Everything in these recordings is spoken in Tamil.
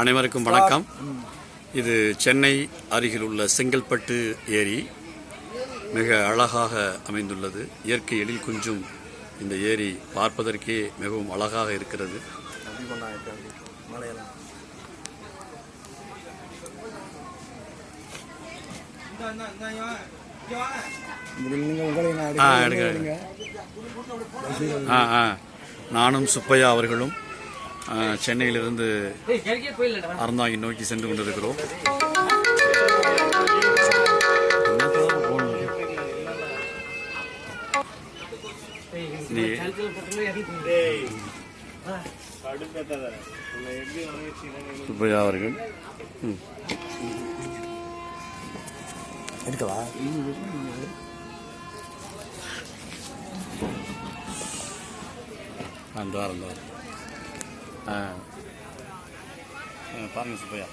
அனைவருக்கும் வணக்கம். இது சென்னை அருகில் உள்ள செங்கல்பட்டு ஏரி. மிக அழகாக அமைந்துள்ளது. இயற்கை எழில் குஞ்சும் இந்த ஏரி பார்ப்பதற்கே மிகவும் அழகாக இருக்கிறது. நானும் சுப்பையா அவர்களும் சென்னையிலிருந்து அறந்தாங்கி நோக்கி சென்று கொண்டிருக்கிறோம். சுப்பையா அவர்கள் இருக்கவா அந்த வாரம் பாருங்க சுப்பையா.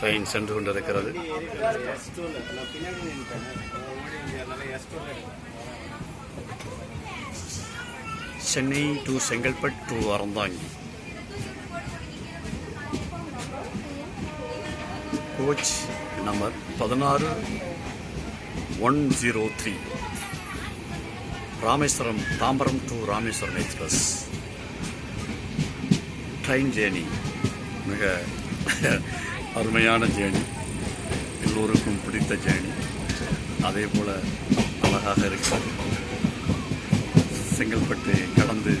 ட்ரெயின் சென்று கொண்டிருக்கிறது. Chennai to Chengalpattu to Aranthangi. Coach number பதினாறு one zero three Rameswaram Tambaram to Rameswaram express train journey மிக அருமையான ஜேர்னி எல்லோருக்கும் பிடித்த ஜேர்னி அதே போல் அழகாக இருக்கிறது. செங்கல்பட்டு கடந்து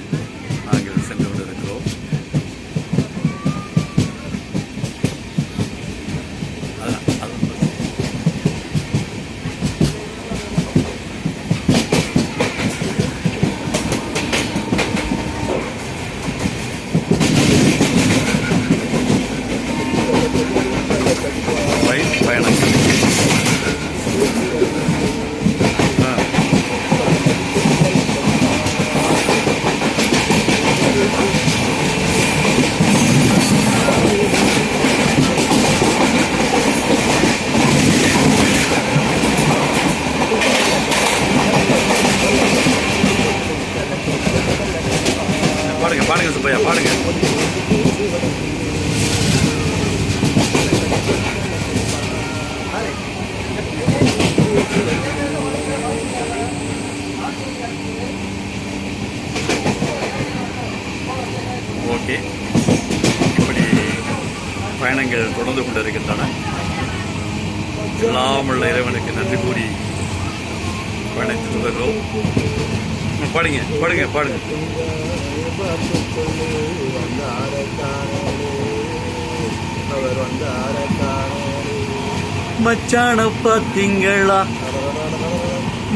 நாங்கள் சென்று கொண்டிருக்கிறோம் அதான், அது ரயில் பயணங்கள் ஆ. பாடுங்க சுப்பையா பாடுங்க ஓகே. இப்படி பயணங்கள் தொடர்ந்து கொண்டிருக்கின்றன. எல்லாம் உள்ள இறைவனுக்கு நன்றி கூறி பயணத்தில் தொடர்கிறோம். பாடுங்க பாடுங்க பாடுங்க பசுக்குள்ளே வந்தார காணலே அவர் வந்தார காணலே மச்சான பார்த்தீங்களா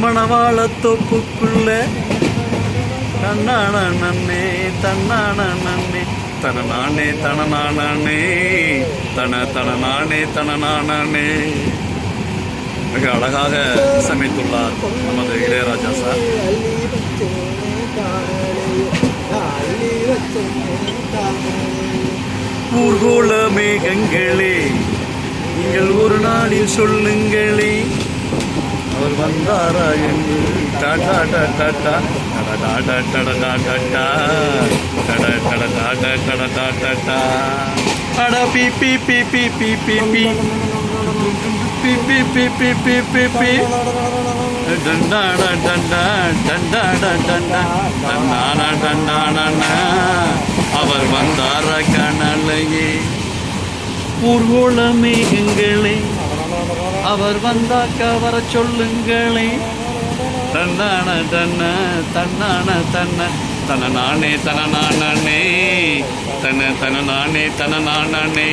மணவாள தோப்புக்குள்ள. கண்ணான நன்னே தன்னான நன்னே. தனநானே தனநானே தன தனநானே தனநானே மிக அழகாக சமைத்துள்ளார் நமது இளையராஜா சார். ஊர்கோள மேகங்களே நீங்கள் ஒரு நாளில் சொல்லுங்களே அவர் வந்தாரா என்று டாடா டாடா டா டடா டா டடா டா டா டடா டடா டா டடா அட பி பி பி பி பி பி பி பி பி பி பி பி பி டண்டாடா டண்டா டண்டாடா டண்டா டண்டாடா டண்டாடா அவர் வந்தார கணலையே ஊர்கோள எங்களே. அவர் வந்தாக்க வர சொல்லுங்களே. தன்னான தன்ன தன்னான தன்ன. தன நானே தன நானே தன தன நானே தன நானே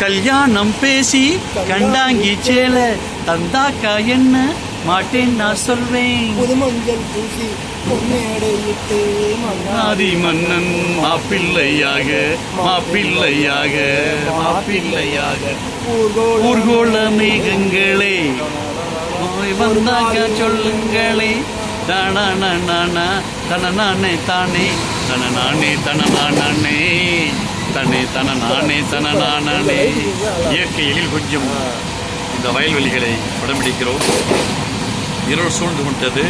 கல்யாணம் பேசி கண்டாங்கி சேல தந்தாக்கா என்ன? மாட்டேன் நான் சொல்வேன். புது மஞ்சள் பூசி பொன்னேடையிட்டு ஆதி மன்னன். மாப்பிள்ளையாக மாப்பிள்ளையாக மாப்பிள்ளையாக. ஊர்கோள மேகங்களே. வந்தாக்க சொல்லுங்களே. தானா தன தானே தன நானே தன தனே தன நானே தன இயற்கை எழில் கொஞ்சம் இந்த வயல்வெளிகளை படம் பிடிக்கிறோம் இருள் சூழ்ந்து கொண்டது.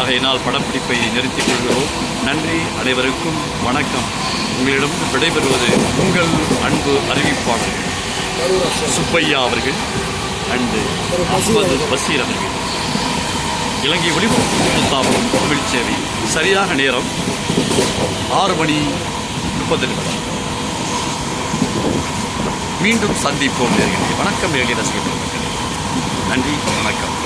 ஆகையினால் படப்பிடிப்பை நிறுத்திக் கொள்கிறோம். நன்றி அனைவருக்கும் வணக்கம். உங்களிடம் விடைபெறுவது உங்கள் அன்பு அறிவிப்பாளர் சுப்பையா அவர்கள் அண்டு அஹ்மது பசீர் அவர்கள். இலங்கை ஒளிபரப்பு தாபம் தமிழ் சேவை சரியாக நேரம் ஆறு மணி முப்பது நிமிடம். மீண்டும் சந்திப்போம் நேர்களே. வணக்கம் நேர்களே ரசிகர்கள். நன்றி வணக்கம்.